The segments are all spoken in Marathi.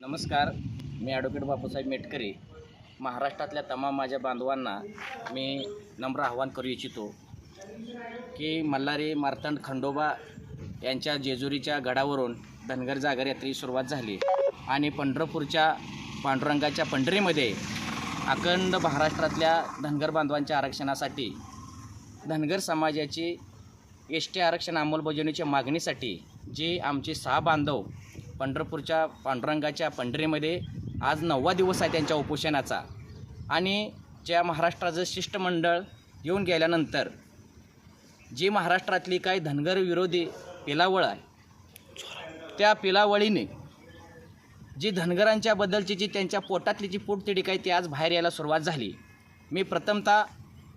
नमस्कार मी ॲडव्होकेट बापूसाहेब मेटकरी. महाराष्ट्रातल्या तमाम माझ्या बांधवांना मी नम्र आव्हान करू इच्छितो की मल्हारी मार्तंड खंडोबा यांच्या जेजुरीच्या गडावरून धनगर जागर यात्रेची सुरुवात झाली. आणि पंढरपूरच्या पांडुरंगाच्या पंढरीमध्ये अखंड महाराष्ट्रातल्या धनगर बांधवांच्या आरक्षणासाठी धनगर समाजाची एस टी आरक्षण अंमलबजावणीच्या मागणीसाठी जे आमचे सहा बांधव पंढरपूरच्या पांडुरंगाच्या पंढरीमध्ये आज नववा दिवस आहे त्यांच्या उपोषणाचा. आणि ज्या महाराष्ट्राचं शिष्टमंडळ येऊन गेल्यानंतर जी महाराष्ट्रातली काही धनगर विरोधी पिलावळ आहे त्या पिलावळीने जी धनगरांच्या बद्दलची जी त्यांच्या पोटातली जी पोटतिडीक आहे ती आज बाहेर यायला सुरुवात झाली. मी प्रथमतः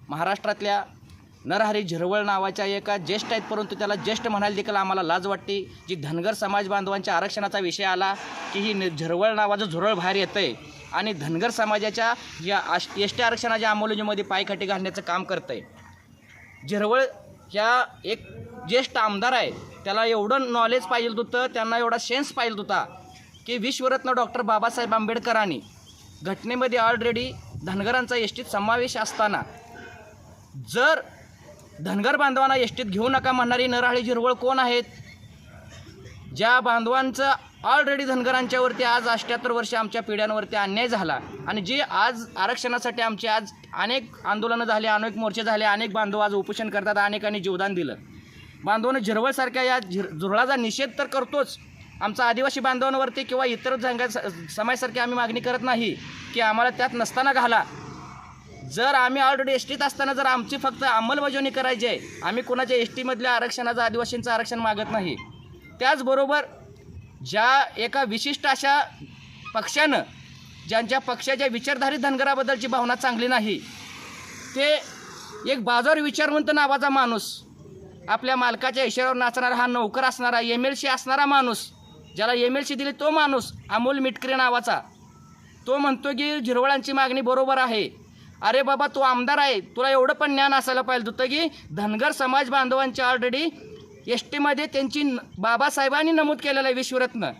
महाराष्ट्रातल्या नरहरी झिरवळ नावाच्या एका ज्येष्ठ आहेत परंतु त्याला ज्येष्ठ म्हणायला देखील आम्हाला लाज वाटते. जी धनगर समाज बांधवांच्या आरक्षणाचा विषय आला की ही झिरवळ नावाचं झुरळ बाहेर येतं आहे आणि धनगर समाजाच्या या आश एस टी आरक्षणाच्या अंमलबजावणीमध्ये पायखाटी घालण्याचं काम करतं आहे झिरवळ ह्या एक ज्येष्ठ आमदार आहे. त्याला एवढं नॉलेज पाहिजे होतं त्यांना एवढा सेन्स पाहिजे होता की विश्वरत्न डॉक्टर बाबासाहेब आंबेडकरांनी घटनेमध्ये ऑलरेडी धनगरांचा एसटीत समावेश असताना जर धनगर बांधवांना एसटीत घेऊ नका म्हणणारी नराळी झिरवळ कोण आहेत? ज्या बांधवांचं ऑलरेडी धनगरांच्यावरती आज अष्ट्याहत्तर वर्ष आमच्या पिढ्यांवरती अन्याय झाला आणि जे आज आरक्षणासाठी आमचे आज अनेक आंदोलनं झाले अनेक मोर्चे झाले अनेक बांधव आज उपोषण करतात अनेकांनी जीवदान दिलं. बांधवानं झिरवळसारख्या या झिर झुरळाचा निषेध तर करतोच. आमचा आदिवासी बांधवांवरती किंवा इतर जंगा समाजासारखी आम्ही मागणी करत नाही की आम्हाला त्यात नसताना घाला. जर आम्ही ऑलरेडी एस टीत असताना जर आमची फक्त अंमलबजावणी करायची आहे आम्ही कोणाच्या एस टीमधल्या आरक्षणाचं आदिवासींचं आरक्षण मागत नाही. त्याचबरोबर ज्या एका विशिष्ट अशा पक्षानं ज्यांच्या पक्षाच्या विचारधारी धनगराबद्दलची भावना चांगली नाही ते एक बाजार विचारवंत नावाचा माणूस आपल्या मालकाच्या इशाऱ्यावर नाचणारा हा नौकर असणारा एम एल सी असणारा माणूस ज्याला एम एल सी दिली तो माणूस अमोल मिटकरी नावाचा तो म्हणतो की झिरवळांची मागणी बरोबर आहे. अरे बाबा तू आमदार आहे. तुला एवढं पण ज्ञान असायला पाहिजे होतं की धनगर समाज बांधवांची ऑलरेडी एस टीमध्ये त्यांची न- बाबासाहेबांनी नमूद केलेलं आहे विश्वरत्न.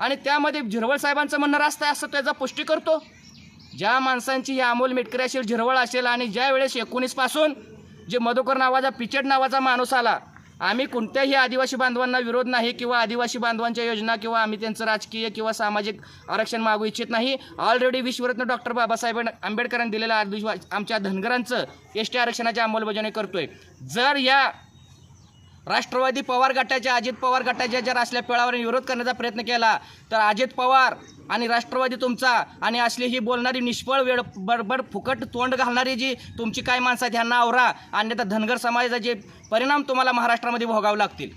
आणि त्यामध्ये झिरवळ साहेबांचं म्हणणं असतं असं त्याचा पुष्टी करतो. ज्या माणसांची ही अमोल मेटकरी असेल झिरवळ असेल आणि ज्या वेळेस एकोणीसपासून जे मधुकर नावाचा पिचड नावाचा माणूस आला आम्ही कोणत्याही आदिवासी बांधवांना विरोध नाही किंवा आदिवासी बांधवांच्या योजना किंवा आम्ही त्यांचं राजकीय किंवा सामाजिक आरक्षण मागू इच्छित नाही. ऑलरेडी विश्वरत्न डॉक्टर बाबासाहेब आंबेडकरांनी दिलेलं आदिवासी आमच्या धनगरांचं एस टी आरक्षणाची अंमलबजावणी करतोय. जर या राष्ट्रवादी पवार गटाच्या अजित पवार गटाच्या जर असल्या पिळावर विरोध करण्याचा प्रयत्न केला तर अजित पवार आणि राष्ट्रवादी तुमचा आणि असली ही बोलणारी निष्फळ वेळ बडबड फुकट तोंड घालणारी जी तुमची काय माणसं आहेत ह्यांना आवरा. अन्यथा धनगर समाजाचे परिणाम तुम्हाला महाराष्ट्रामध्ये भोगावे लागतील.